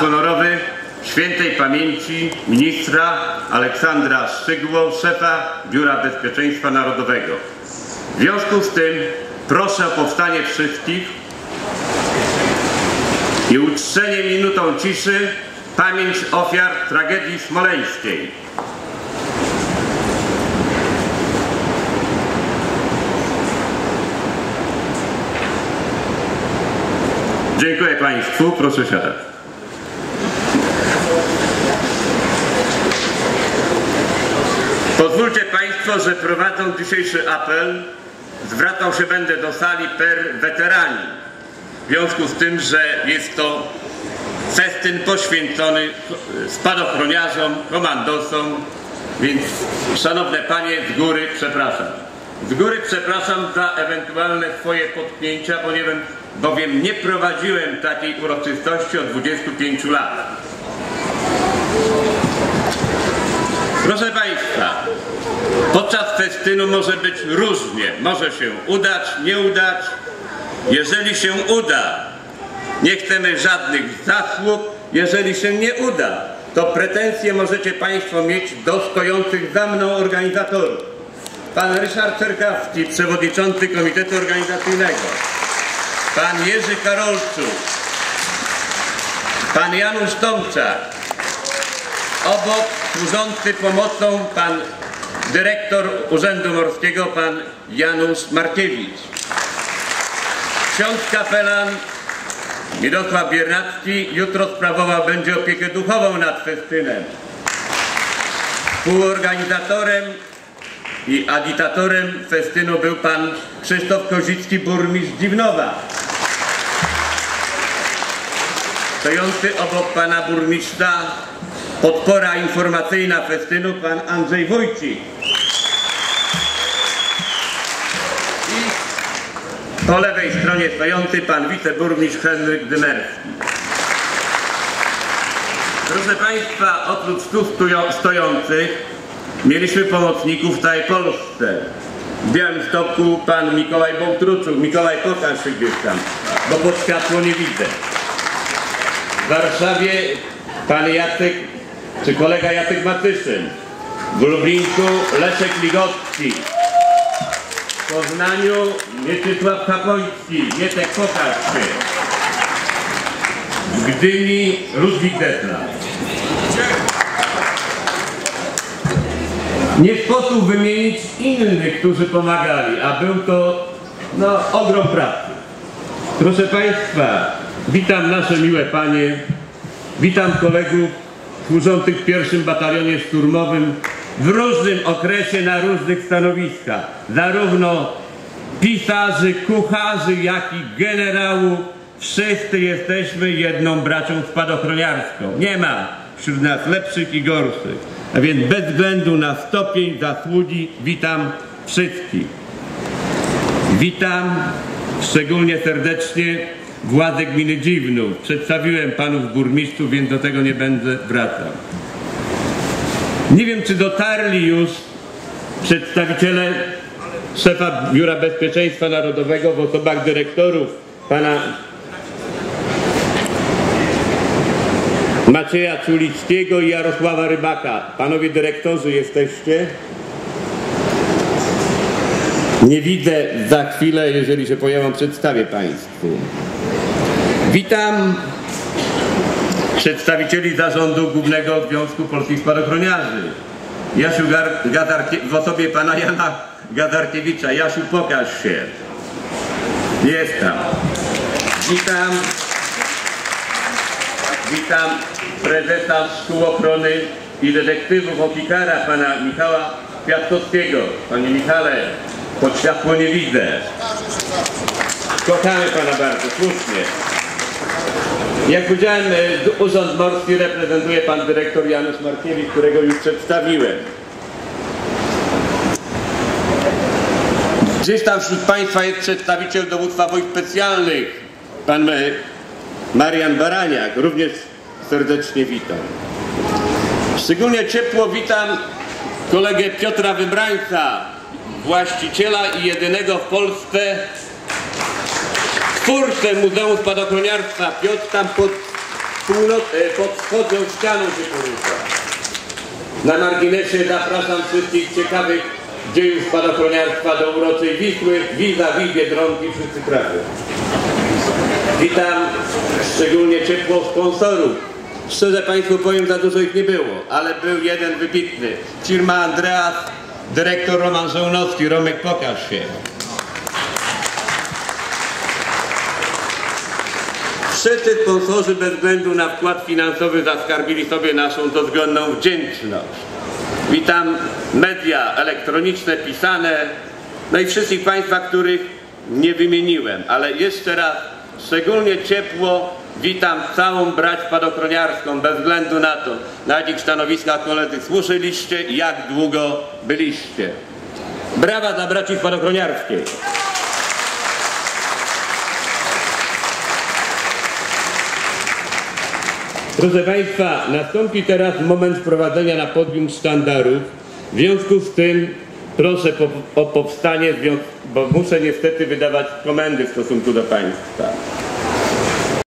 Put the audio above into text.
honorowy świętej pamięci ministra Aleksandra Szczygło, szefa Biura Bezpieczeństwa Narodowego. W związku z tym proszę o powstanie wszystkich i uczczenie minutą ciszy pamięć ofiar tragedii smoleńskiej. Dziękuję Państwu. Proszę siadać. Pozwólcie Państwo, że prowadząc dzisiejszy apel zwracał się będę do sali per weterani. W związku z tym, że jest to festyn poświęcony spadochroniarzom, komandosom, więc szanowne panie z góry przepraszam. Z góry przepraszam za ewentualne swoje potknięcia, ponieważ bowiem nie prowadziłem takiej uroczystości od 25 lat. Proszę Państwa, podczas festynu może być różnie. Może się udać, nie udać. Jeżeli się uda, nie chcemy żadnych zasług. Jeżeli się nie uda, to pretensje możecie Państwo mieć do stojących za mną organizatorów. Pan Ryszard Czerkawski, przewodniczący Komitetu Organizacyjnego. Pan Jerzy Karolczuk. Pan Janusz Tomczak. Obok służący pomocą pan dyrektor Urzędu Morskiego, pan Janusz Markiewicz. Ksiądz kapelan Mirosław Biernacki jutro sprawował będzie opiekę duchową nad festynem. Współorganizatorem i agitatorem festynu był pan Krzysztof Kozicki, burmistrz Dziwnowa. Stojący obok pana burmistrza podpora informacyjna festynu pan Andrzej Wójcik. I po lewej stronie stojący pan wiceburmistrz Henryk Dymerski. Proszę Państwa, oprócz tu stojących mieliśmy pomocników w całej Polsce. W Białymstoku pan Mikołaj Bołtruczuk. Mikołaj, pokaż się gdzieś tam, bo pod światło nie widzę. W Warszawie pan Jacek, czy kolega Jacek Matyszyn. W Lublinku Leszek Ligocki. W Poznaniu Mieczysław Kapoński. Mietek, pokaż się. W Gdyni Ludwik Detla. Nie sposób wymienić innych, którzy pomagali, a był to no, ogrom pracy. Proszę Państwa, witam nasze miłe panie, witam kolegów służących w pierwszym batalionie szturmowym w różnym okresie na różnych stanowiskach. Zarówno pisarzy, kucharzy, jak i generałów. Wszyscy jesteśmy jedną bracią spadochroniarską. Nie ma wśród nas lepszych i gorszych. A więc bez względu na stopień zasługi witam wszystkich. Witam szczególnie serdecznie władze gminy Dziwnów. Przedstawiłem panów burmistrzów, więc do tego nie będę wracał. Nie wiem, czy dotarli już przedstawiciele szefa Biura Bezpieczeństwa Narodowego w osobach dyrektorów pana Macieja Czulickiego i Jarosława Rybaka. Panowie dyrektorzy jesteście? Nie widzę za chwilę, jeżeli się pojawią, przedstawię Państwu. Witam przedstawicieli Zarządu Głównego Związku Polskich Spadochroniarzy. Jasiu Gadarkie, w osobie pana Jana Gadarkiewicza. Jasiu, pokaż się. Jest tam. Witam. Witam prezesa Szkół Ochrony i Detektywów Opikara, pana Michała Kwiatkowskiego. Panie Michale, pod światło nie widzę. Kochamy pana bardzo, słusznie. Jak powiedziałem, Urząd Morski reprezentuje pan dyrektor Janusz Markiewicz, którego już przedstawiłem. Gdzieś tam wśród Państwa jest przedstawiciel dowództwa wojsk specjalnych, pan Marian Baraniak, również serdecznie witam. Szczególnie ciepło witam kolegę Piotra Wybrańca, właściciela i jedynego w Polsce twórcę Muzeum Spadochroniarstwa. Piotr tam pod północ, e, pod wschodnią ścianą się porusza. Na marginesie zapraszam wszystkich ciekawych dziejów spadochroniarstwa do uroczej Wisły, vis-a-vis Biedronki, wszyscy trafią. Witam szczególnie ciepło sponsorów. Szczerze Państwu powiem, za dużo ich nie było, ale był jeden wybitny. Firma Andreas, dyrektor Roman Żołnowski. Romek, pokaż się. Wszyscy sponsorzy bez względu na wkład finansowy zaskarbili sobie naszą dozgonną wdzięczność. Witam media elektroniczne, pisane, no i wszystkich Państwa, których nie wymieniłem, ale jeszcze raz szczególnie ciepło witam całą brać spadochroniarską, bez względu na to, na jakich stanowiskach koledzy służyliście i jak długo byliście. Brawa dla braci spadochroniarskiej. Proszę Państwa, nastąpi teraz moment wprowadzenia na podium sztandarów. W związku z tym proszę po, o powstanie, bo muszę niestety wydawać komendy w stosunku do Państwa.